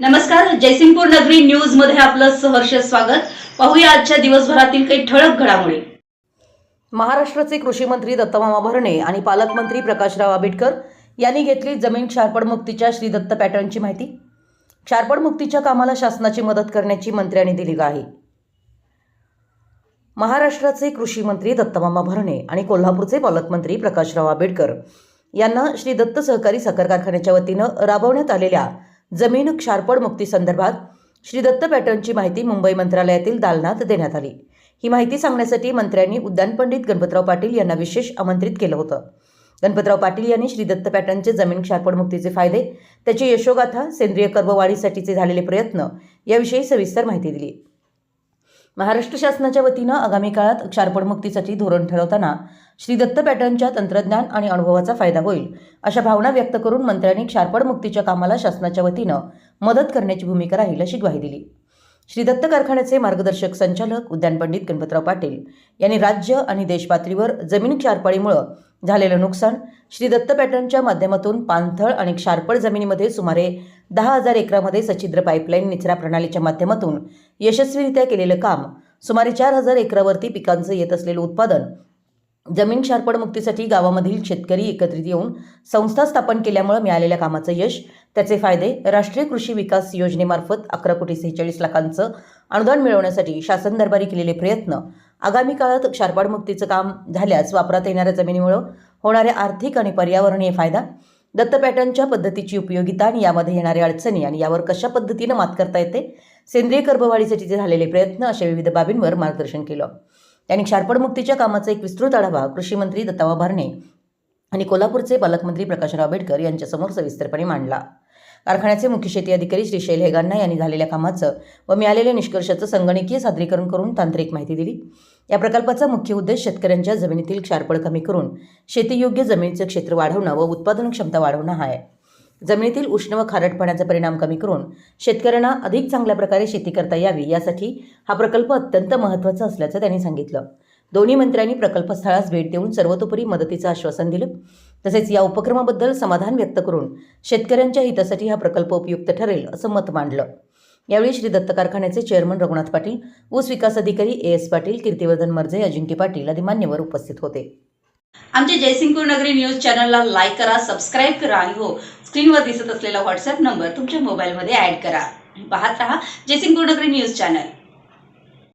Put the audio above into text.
नमस्कार जयसिंगपूर नगरी न्यूजमध्ये आपलं सहर्ष स्वागत. पाहूया आजच्या दिवसभरातील काही ठळक घडामोडी. महाराष्ट्राचे कृषी मंत्री दत्तमामा भरणे आणि पालकमंत्री प्रकाशराव आंबेडकर यांनी घेतली जमीन क्षारपड मुक्तीच्या श्री दत्त पॅटर्नची माहिती. क्षारपड मुक्तीच्या कामाला शासनाची मदत करण्याची मंत्र्यांनी दिली आहे महाराष्ट्राचे कृषी मंत्री दत्तमामा भरणे आणि कोल्हापूरचे पालकमंत्री प्रकाशराव आंबेडकर यांना श्री दत्त सहकारी साखर कारखान्याच्या वतीनं राबवण्यात आलेल्या जमीन क्षारपड मुक्ती संदर्भात श्री दत्त पॅटर्नची माहिती मुंबई मंत्रालयातील दालनात देण्यात आली. ही माहिती सांगण्यासाठी मंत्र्यांनी उद्यान पंडित गणपतराव पाटील यांना विशेष आमंत्रित केलं होतं. गणपतराव पाटील यांनी श्री दत्त पॅटर्नचे जमीन क्षारपड मुक्तीचे फायदे त्याची यशोगाथा सेंद्रिय कर्बवाढीसाठीचे झालेले प्रयत्न याविषयी सविस्तर माहिती दिली. महाराष्ट्र शासनाच्या वतीनं आगामी काळात क्षारपणमुक्तीसाठी धोरण ठरवताना श्री दत्त पॅटर्नच्या तंत्रज्ञान आणि अनुभवाचा फायदा होईल अशा भावना व्यक्त करून मंत्र्यांनी क्षारपण मुक्तीच्या कामाला शासनाच्या वतीनं मदत करण्याची भूमिका राहील अशी ग्वाही दिली. श्री दत्त कारखान्याचे मार्गदर्शक संचालक उद्यान पंडित गणपतराव पाटील यांनी राज्य आणि देशपातळीवर जमीन क्षारपाळीमुळं झालेलं नुकसान. श्री दत्त पॅटर्नच्या माध्यमातून पाणथळ आणि क्षारपळ जमिनीमध्ये सुमारे दहा हजार एकरामध्ये सच्छिद्र पाईपलाईन निचरा प्रणालीच्या माध्यमातून यशस्वीरित्या केलेलं काम. सुमारे चार हजार एकरावरती पिकांचं येत असलेलं उत्पादन जमीन क्षारपड मुक्तीसाठी गावामधील शेतकरी एकत्रित येऊन संस्था स्थापन केल्यामुळे मिळालेल्या कामाचं यश. त्याचे फायदे राष्ट्रीय कृषी विकास योजनेमार्फत अकरा कोटी सेहेचाळीस लाखांचं अनुदान मिळवण्यासाठी शासन दरबारी केलेले प्रयत्न आगामी काळात क्षारपाड मुक्तीचं काम झाल्यास वापरात येणाऱ्या जमिनीमुळं होणारे आर्थिक आणि पर्यावरणीय फायदा दत्त पॅटर्नच्या पद्धतीची उपयोगिता आणि यामध्ये येणाऱ्या अडचणी आणि यावर कशा पद्धतीनं मात करता येते सेंद्रिय कर्बवाढीसाठीचे झालेले प्रयत्न अशा विविध बाबींवर मार्गदर्शन केलं. त्यांनी क्षारपड मुक्तीच्या कामाचा एक विस्तृत आढावा कृषी मंत्री दत्तावा भरणे आणि कोल्हापूरचे पालकमंत्री प्रकाशराव आंबेडकर यांच्यासमोर सविस्तरपणे मांडला. कारखान्याचे मुख्य शेती अधिकारी श्री शैल हेगांना यांनी झालेल्या कामाचं व मिळालेल्या निष्कर्षाचं संगणकीय सादरीकरण करून तांत्रिक माहिती दिली. या प्रकल्पाचा मुख्य उद्देश शेतकऱ्यांच्या जमिनीतील क्षारपळ कमी करून शेतीयोग्य जमिनीचं क्षेत्र वाढवणं व उत्पादन क्षमता वाढवणं हा आहे. जमिनीतील उष्ण व खारटपणाचा परिणाम कमी करून शेतकऱ्यांना अधिक चांगल्या प्रकारे शेती करता यावी यासाठी हा प्रकल्प अत्यंत महत्त्वाचा असल्याचं त्यांनी सांगितलं. दोन्ही मंत्र्यांनी प्रकल्पस्थळास भेट देऊन सर्वतोपरी मदतीचं आश्वासन दिलं. तसेच या उपक्रमाबद्दल समाधान व्यक्त करून शेतकऱ्यांच्या हितासाठी हा प्रकल्प उपयुक्त ठरेल असं मत मांडलं. यावेळी श्री दत्त कारखान्याचे चेअरमन रघुनाथ पाटील ऊस विकास अधिकारी ए एस पाटील कीर्तिवर्धन मर्झे अजिंक्य पाटील आदी मान्यवर उपस्थित होते. आमच्या जयसिंगपूर नगरी न्यूज चॅनलला लाईक करा सबस्क्राईब करा आणि हो स्क्रीनवर दिसत असलेला व्हॉट्सअप नंबर तुमच्या मोबाईलमध्ये ऍड करा. पाहत रहा जयसिंगपूर नगरी न्यूज चॅनल.